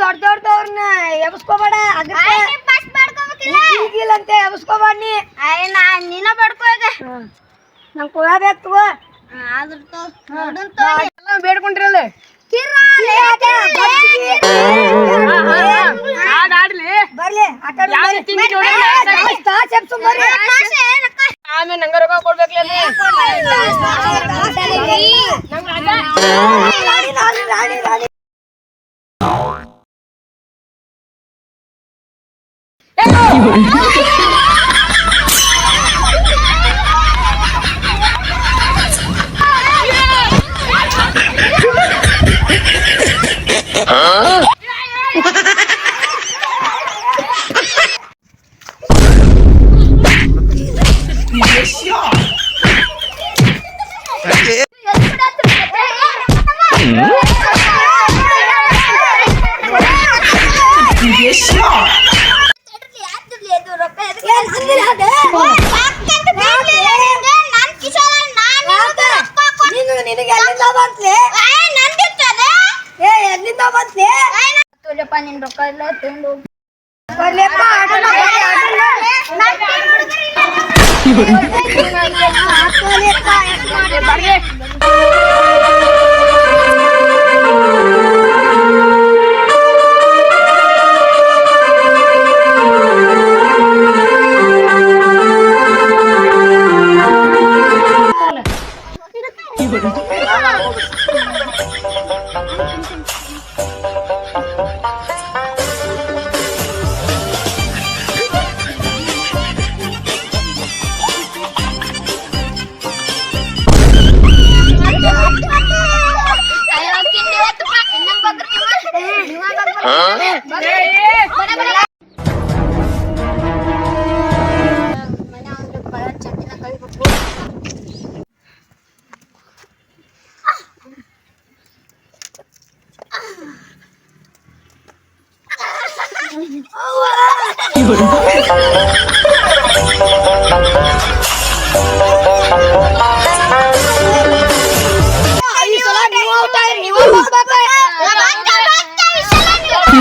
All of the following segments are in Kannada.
ದೊಡ್ಡ ದೊಡ್ಡದವ್ರನ್ನ ಎಬ್ಸ್ಕೋಬೇಡ ಈಗಿಲ್ಲ ಅಂತ ಎಬ್ಸ್ಕೋಬೇಡ ನೀ. ನಾ ನೀನ ಬಡ್ಕೋ ಈಗ ನಂಗೆ ಕೊಡಬೇಕು ತಾಸ್ ಎಬ್ಸು ಬರ್ರಿ. ಆಮೇಲೆ ನಂಗ ರೊಕ್ಕ ಕೊಡ್ಬೇಕಲ್ಲ ಏನ್ ಎಲ್ಲಿಂದ ಬಂತ್ಲೆ ನಿನ್ ರೊಕ್ಕ ಎಲ್ಲ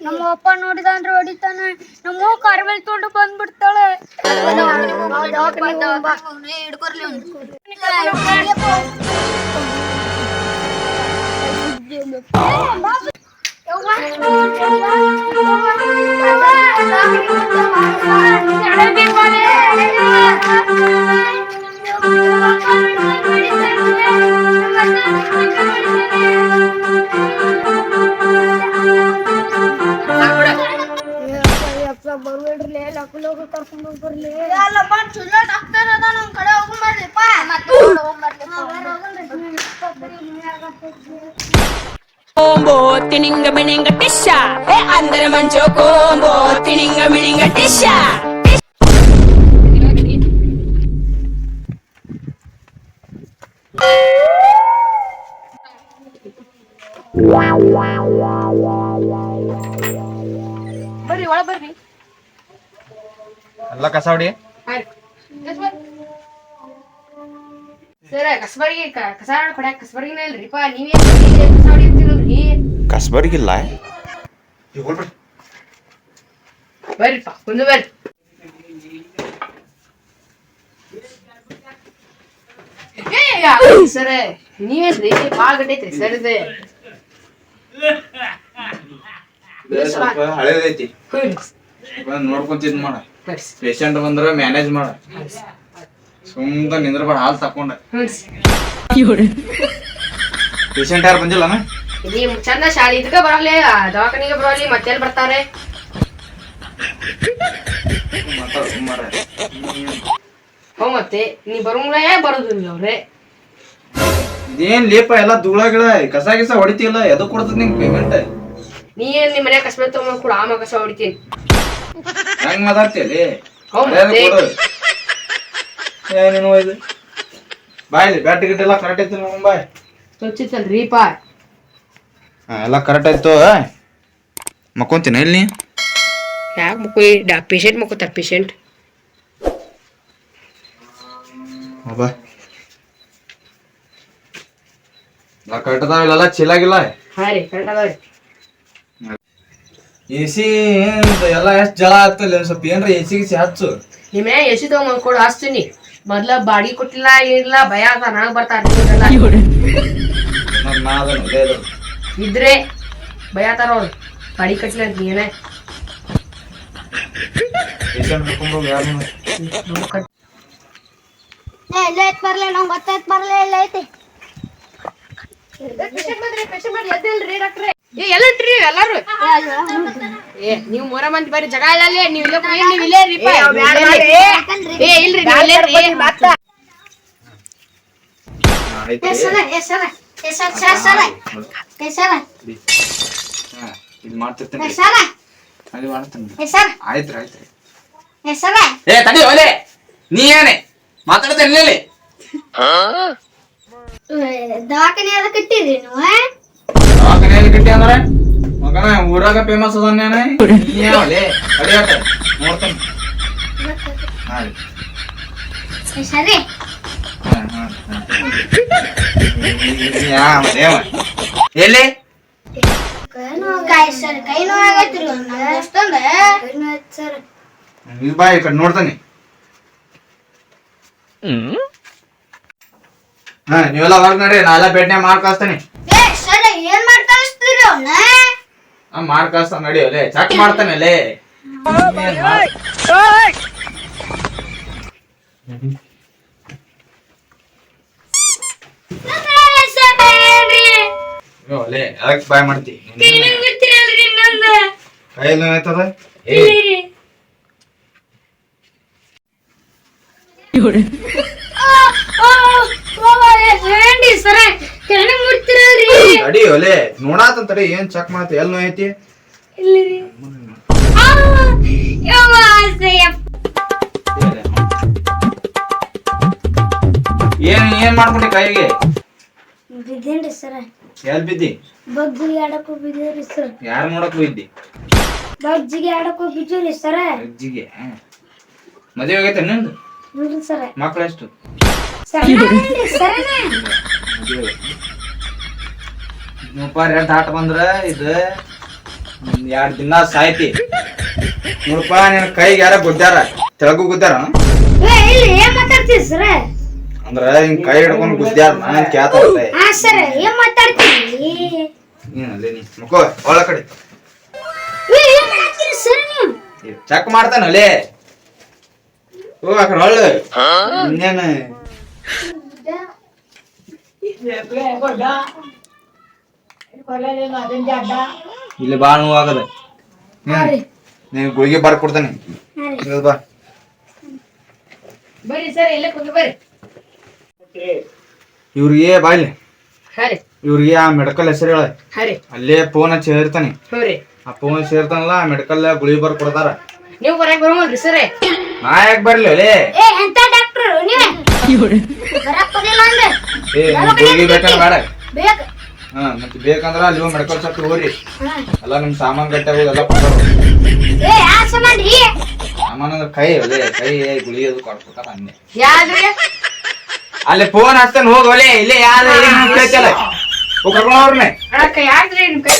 ನಮ್ಮ ಅಪ್ಪ ನೋಡಿದಂದ್ರೆ ಹೊಡಿತಾನೆ ನಮ್ಮ ಕಾರ್ಮೆಲ್ ತೊಗೊಂಡು ಬಂದ್ಬಿಡ್ತಾಳೆ ಹಿಡ್ಕೊರ್ಲಿ ಬರ್ಬೇಡ್ರಿ ಲಕ್ಕಲೋಗ ಕರ್ಕೊಂಡು ಹೋಗಿ ಬರ್ಲಿ ಎಲ್ಲ ಬಂದ್ ಚಲೋ ಡಾಕ್ಟರ್ ಅದ ನಮ್ ಕಡೆ ಹೋಗ್ಬರ್ಲಿಪ್ಪ Combo tininga mininga tisha e andere mancho combo tininga mininga tisha ಬರ್ರಿ ಒಳ ಬರ್ರಿ. ಎಲ್ಲ ಕಸ ಹೊಡಿ ಸರ ಕಸಬರ್ಗಿ ಕಸ ಕೊಡ್ಯಾಕ ಕಸಬರ್ಗಿನ ಇಲ್ರಿಪ್ಪ ನೀವೇ ಕಸ ಹೊಡಿತೀರಲ್ರಿ ಕಸ್ಬರ್ಗಿಲ್ಲ ಬರ್ರಿಪ್ಪ ಕುಂದು ಬರ್ರಿ. ಸರ ನೀವೇನ್ರಿ ಬಾಳ ಗಟ್ಟೈತ್ರಿ ಸರ್ ಇದು ಸ್ವಲ್ಪ ಹಳೇದೈತಿ. ಬಂದ್ ನೋಡ್ಕೊಂತ ಇದ್ ಮಾಡ ಪೇಷಂಟ್ ಬಂದ್ರ ಮ್ಯಾನೇಜ್ ಮಾಡ. ನಿಂದ್ರ ನಿಂದ್ರಬೇಡ ಹಾಲ್ ತಕೊಂಡ. ಪೇಷಂಟ್ ಯಾರು ಬಂದಿಲ್ಲ ನೀ ಚಂದ ಶಾಲಿ. ಇದಕ್ಕ ಬರಲ್ಲ ದವಾಖಾನಿಗೆ ಬರಲಿ ಮತ್ತೆಲ್ಲಿ ಬರ್ತಾರೆ? ಹೋ ಮತ್ತೆ ನೀ ಬರೋಂಗ್ಲ ಬರೋದು ನೀವು ಅವ್ರೆ. ಇದೇನ್ ಲೇಪ ಎಲ್ಲ ಧೂಳ ಗಿಳ. ಕಸ ಗಿಸ ಹೊಡಿತಿಲ್ಲ ಎದಕ್ ಕೊಡ್ತದ ನಿಂಗ್ ಪೇಮೆಂಟ್ ನೀ ಏನ್ ನಿಮ್ ಮನೆ ಕಸಬೆ ತಗೊಂಡ್ ಕೂಡ ಆಮ ಕಸ ಹೊಡಿತೀನಿ. ಹೆಂಗ್ ಮಾತಾಡ್ತೀಯಲ್ಲಿ ಏನೇನು ಇದು ಬಾಯ್ಲಿ ಬ್ಯಾಟ್ ಗಿಟ್ ಎಲ್ಲ ಕರೆಕ್ಟ್ ಐತಿ ನಮ್ಮ ಬಾಯ್. ರೀಪಾ. ಎಲ್ಲ ಕರೆಕ್ಟ್ ಆಯ್ತು ಮಕ್ಕೊಂತೀನಿ ಇಲ್ಲಿ ಯಾಕೆ ಮುಕ್ಕು ಡಾ ಪೇಷಂಟ್ ಮುಕ್ಕೋತಾರ ಪೇಷಂಟ್. ಬಾ ಕರೆಕ್ಟ್ ಅದಾವ ಇಲ್ಲೆಲ್ಲ ಚಿಲ್ಲಾಗಿಲ್ಲ ಹಾ ರೀ ಕರೆಕ್ಟ್ ಅದಾವ್ರಿ ಎ ಸಿ ಎಲ್ಲ ಎಷ್ಟು ಜಲ ಆಗ್ತಲ್ಲ ಸ್ವಲ್ಪ ಏನ್ರ ಎ ಸಿ ಗಿಸಿ ಹಚ್ಚು. ನಿಮ್ಮ ಎಸಿ ತಗೊಂಡ್ ಕೊಡು ಹಚ್ತೀನಿ. ಮೊದ್ಲ ಬಾಡಿ ಕೊಟ್ಟಿಲ್ಲ ಏನಿಲ್ಲ ಭಯ ಅದ ನನಗ್ ಇರೋದು. ಇದ್ರೆ ಭಯ ತಾರ ಅವ್ರು. ಬಾಡಿ ಕಟ್ಟಿಲ್ಲ ಅಂತ ನೀನೇ. ಪೇಷಂಟ್ ಕರ್ಕೊಂಡ್ ಹೋಗಿ ಯಾರ್ನೂ ಏ ಇಲ್ಲ ಐತ್ ಬರ್ಲಿ ನಂಗೆ ಗೊತ್ತಾಯ್ತು ಬರ್ಲಿ ಇಲ್ಲ ಐತಿ. ಏ ಎಲ್ಲಂಟ್ರಿ ಎಲ್ಲಾರು ಏ ನೀವು ಮೂರ ಮಂದಿ ಬರ್ರಿ ಜಗ ಇಲ್ಲ ನೀವು ಇಲ್ಲೇ ನೀವು ರೀ ಏ ಇಲ್ರಿ ನೀವು ಇದ್ ಏ ತಡಿ ದವಾಖಾನೆ ಅದಕ್ಕೆ ಇಟ್ಟಿರಿ ನೀವು ಗಿಟ್ಟಿ ಅಂದ್ರೆ? ಮಗನ ಊರಾಗ ಫೇಮಸ್ ಅಡಿಯಾಟ ನೋಡ್ತೇನೆ. ಹಾ ಸರಿ? ಎಲ್ಲಿ ಬಾ ಈ ಕಡೆ ನೋಡ್ತಾನೆ. ಹಾ ನೀವೆಲ್ಲ ಹೊರಗ್ ನಡ್ರಿ ನಾ ಎಲ್ಲ ಭೇಟಿನೇ ಸರ್ ಏನ್ ಮಾಡಿ ಕಳಿಸ್ತೀರಿ ಅವ್ನ? ಆ ಮಾರ್ ಕಳಿಸ್ತಾನ ನಡಿ ಅಲ್ಲೇ ಚೆಕ್ ಮಾಡ್ತಾನೆ ಅಲ್ಲೇ. ಅಲ್ಲೇ ಅದಕ್ಕೆ ಬಾಯ್ ಮಾಡ್ತಿ. ಕೈಯಲ್ಲಿ ನೋಯ್ತದ ಏ. ಸರ? ಕೈ ಮುಡ್ತಿರಲ್ರಿ ತಡಿ ಒಲೆ ನೋಡಾತಂತ ತಡಿ ಏನ್ ಚೆಕ್ ಮಾಡ್ತಿ ಎಲ್ಲಿ ನೋಯ್ತಿ? ಇಲ್ಲಿರಿ. ಯವ್ವ ಸಯ್ಯಪ್ಪ ಏನ್ ಏನ್ ಮಾಡ್ಕೊಂಡೆ ಕೈಗೆ? ಬಿದ್ದೇನ್ರಿ ಸರ. ಎಲ್ ಬಿದ್ದಿ? ಬಗ್ಜಿಗೆ ಆಡಕ್ ಹೋಗಿದ್ದೀರಿ ಸರ್. ಯಾರು ನೋಡಕ್ ಹೋಗಿದ್ದಿ? ಬಗ್ಜಿಗೆ ಆಡಕ್ ಹೋಗಿದ್ದೀರಿ ಸರ. ಅಜ್ಜಿಗೆ ಮದುವೆ ಆಗೈತೆ ನಿಂದು? ನೋಡ್ರಿ ಸರ. ಮಕ್ಳು ಎಷ್ಟು? ಸರ್ ಸರನೇ. ಮದುವೆ ನೋಡಪ್ಪ ರೆಡ್ ಹಾಟ್ ಬಂದ್ರ ಇದು ಎರಡು ದಿನ ಸಾಯ್ತಿ. ನೋಡಪ್ಪ ನಿನ್ ಕೈಗೆ ಯಾರ ಗುದ್ದಾರ ತೆಳಗು ಗುದ್ದಾರ? ಏ ಇಲ್ಲಿ ಏನ್ ಮಾತಾಡ್ತೀರಿ ಸರ? ಅಂದ್ರ ಹಿಂಗ್ ಕೈ ಹಿಡ್ಕೊಂಡ್ ಗುದ್ದಾರ ನಾನ್ ಕ್ಯಾತ ಹಾ ಸರ ಏನ್ ಮಾತಾಡ್ತೀರಿ ನೀನಲ್ಲಿ ನೀ ಮುಕೋ ಒಳ ಕಡೆ. ಏ ಏನ್ ಮಾಡತ್ತೀರಿ ಸರ್ ನೀವು? ಚೆಕ್ ಮಾಡ್ತಾನಲ್ಲೇ ಓ ಆ ಕಡೆ ಒಳ್ಳೆ. ಇನ್ನೇನ? ಇಲ್ಲಿ ಬಾ ಆಗದ ನೀವು ಗುಳಿಗೆ ಬಾರ್ ಕೊಡ್ತಾನೆ. ಇಲ್ಲಿ ಬಾ. ಬರ್ರಿ ಸರ್ ಇಲ್ಲೇ ಕುಂದು ಬರ್ರಿ. ಇವ್ರಿಗೆ ಬಾಯ್ಲಿ ಇವ್ರಿಗೆ ಆ ಮೆಡಿಕಲ್ ಹೆಸರು ಹೇಳ. ಅಲ್ಲೇ ಫೋನ್ ಹಚ್ಚಿ ರೀ. ಆ ಫೋನ್ ಸೇರ್ತಾನಲ್ಲ ಮೆಡಿಕಲ್ ಗುಳಿ ಬರ್ ಕೊಡ್ತಾರ. ನೀವು ಬರಕ್ ಬರೋಮಲ್ರಿ ಸರ್. ನಾ ಯಾಕೆ ಬರ್ಲಿ ಎಂತ ಡಾಕ್ಟ್ರು ನೀವೇ? ಬರಕ್ ಏ ಗುಳಿಗೆ ಬೇಕಂದ್ರೆ ಬೇಡ. ಬೇಕ ಹಾ ಮತ್ತೆ ಬೇಕಂದ್ರ ಅಲ್ಲಿ ಹೋಗಿ ಮೆಡಿಕಲ್ ಶಾಪ್ ಹೋಗ್ರಿ. ಎಲ್ಲ ನಿಮ್ ಸಾಮಾನ್ ಗಟ್ಟೆ ಹೋಗಿ ಎಲ್ಲ ಏ ಸಾಮಾನ್ ಅಂದ್ರೆ ಕೈ ಒಲೆ ಕೈ ಗುಳಿ ಅದು ಅನ್ನೆ ಯಾವ್ದ್ರಿ ಅಲ್ಲಿ ಫೋನ್ ಹಚ್ತಾನೆ ಹೋಗ್ ಒಲೆ ಇಲ್ಲೇ ಯಾವ್ದು ಏನ್ ಕೇಳ್ತಿಲ್ಲ ಹೋಗ್ ಕರ್ಕೊಂಡ್ ಅವ್ರನ್ನೇ ಅಕ್ಕ ಯಾವ್ದ್ರಿ ನಿಮ್ ಕೈ?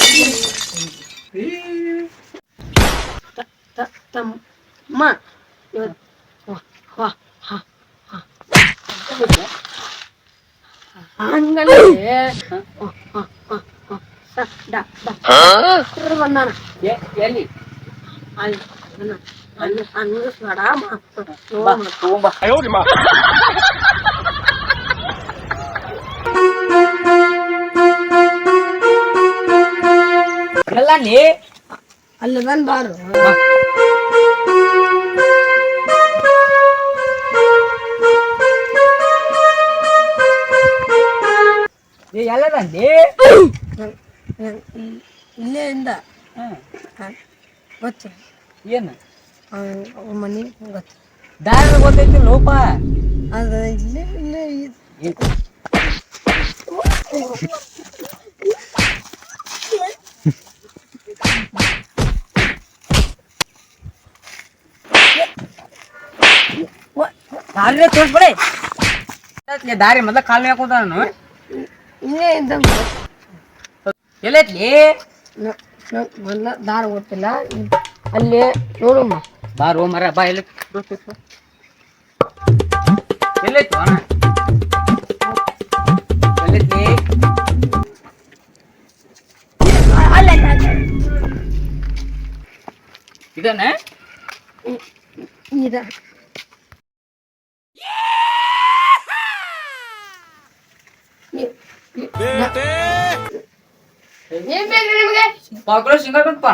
ತಮ್ಮ ಇವತ್ತು ಹಂಗಲ್ಲ. ಬಂದಾನ ಎಲ್ಲಿ? ಅಲ್ಲಿ ಅನ್ನ ಅನ್ನಿಸ್ಬೇಡ ಎಲ್ಲ ನೀ ಅಲ್ಲಿ ಬಂದ್ ಬಾರು. ಏನು? ಮನೆ ಗೊತ್ತು ದಾರಿ ಗೊತ್ತೈತಿ ಲೋಪ. ಅದು ಇಲ್ಲೇ ಇಲ್ಲೇ ಇದ್- ದಾರಿ ತೋರ್ಸ್ಬಿಡಿ. ದಾರಿ ಮೊದಲ ಕಾಲ್ ಹಾಕೋದ ನಾನು ಇಲ್ಲೇ ಇದ್ದ ಎಲ್ಲೈತ್ಲಿ ಮೊದಲ ದಾರ ಗೊತ್ತಿಲ್ಲ ಅಲ್ಲಿ ನೋಡಮ್ಮ ಬಾರೋ ಮರ ಬಾ ಎಲ್ಲ ಎಲ್ಲೈತು ಅಣ್ಣ ಎಲ್ಲೈತಿ ಇದನ್ನ ಇದ ಏನ್ ಬೇಕ್ರಿ ನಿಮ್ಗೆ ಮಕ್ಕಳು ಸಿಂಗಲ್ ಬಂತಪ್ಪ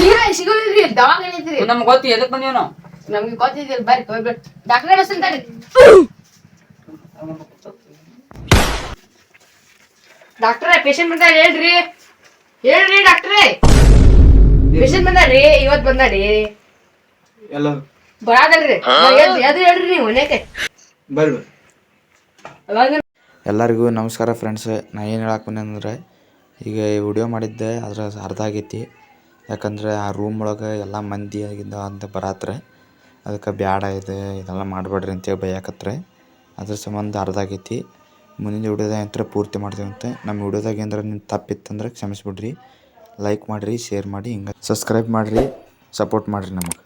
ಈಗ ಸಿಗೋದಿಲ್ರಿ ದವಾಖಾನೆ ಐತ್ರಿ ನಮ್ಗೆ ಗೊತ್ತು ಎದಕ್ ಬಂದೀವಿ ನಾವು? ನಮ್ಗೆ ಗೊತ್ತಿದ್ದಿಲ್ಲ ಬರ್ರಿ ಹೋಗ್ಬಿಟ್ಟು ಡಾಕ್ಟ್ರೇ ಬಸ್ಸಂತಾರಿ ಡಾಕ್ಟರೇ ಪೇಷಂಟ್ ಬಂದಾರ ಹೇಳ್ರಿ. ಹೇಳ್ರಿ ಡಾಕ್ಟ್ರೇ. ಪೇಷಂಟ್ ಬಂದಾರಿ ಇವತ್ ಬಂದಾರಿ ಎಲ್ಲ ಬರಾದಲ್ರಿ ಅದು ಹೇಳ್ರಿ ನೀವು ನೇಕೆ ಬರ್ರಿ ಅವಾಗ ಎಲ್ಲರಿಗೂ ನಮಸ್ಕಾರ ಫ್ರೆಂಡ್ಸ್ ನಾ ಏನು ಹೇಳಕ್ಕೆ ಬಂದೆ ಈಗ ಈ ವಿಡಿಯೋ ಮಾಡಿದ್ದೆ ಅದ್ರ ಅರ್ಧ ಆಗೈತಿ. ಯಾಕಂದ್ರೆ ಆ ರೂಮ್ ಒಳಗೆ ಎಲ್ಲ ಮಂದಿ ಆಗಿಂದ ಅಂತ ಬರಾತ್ರೆ. ಅದಕ್ಕೆ ಬ್ಯಾಡ ಇದು, ಇದೆಲ್ಲ ಮಾಡಬೇಡ್ರಿ ಅಂತೇಳಿ ಬೈಯಕತ್ರೆ. ಅದ್ರ ಸಂಬಂಧ ಅರ್ಧ ಆಗೈತಿ. ಮುಂದಿನ ವಿಡಿಯೋದಾಗ ಅಂತ ಪೂರ್ತಿ ಮಾಡ್ತೀವಂತೆ ನಮ್ಮ ವಿಡಿಯೋದಾಗ ಏನಾರ ನಿಮ್ಮ ತಪ್ಪಿತ್ತಂದ್ರೆ ಕ್ಷಮಿಸ್ಬಿಡ್ರಿ. ಲೈಕ್ ಮಾಡಿರಿ ಶೇರ್ ಮಾಡಿ, ಹಿಂಗೆ ಸಬ್ಸ್ಕ್ರೈಬ್ ಮಾಡಿರಿ ಸಪೋರ್ಟ್ ಮಾಡಿರಿ ನಮಗೆ.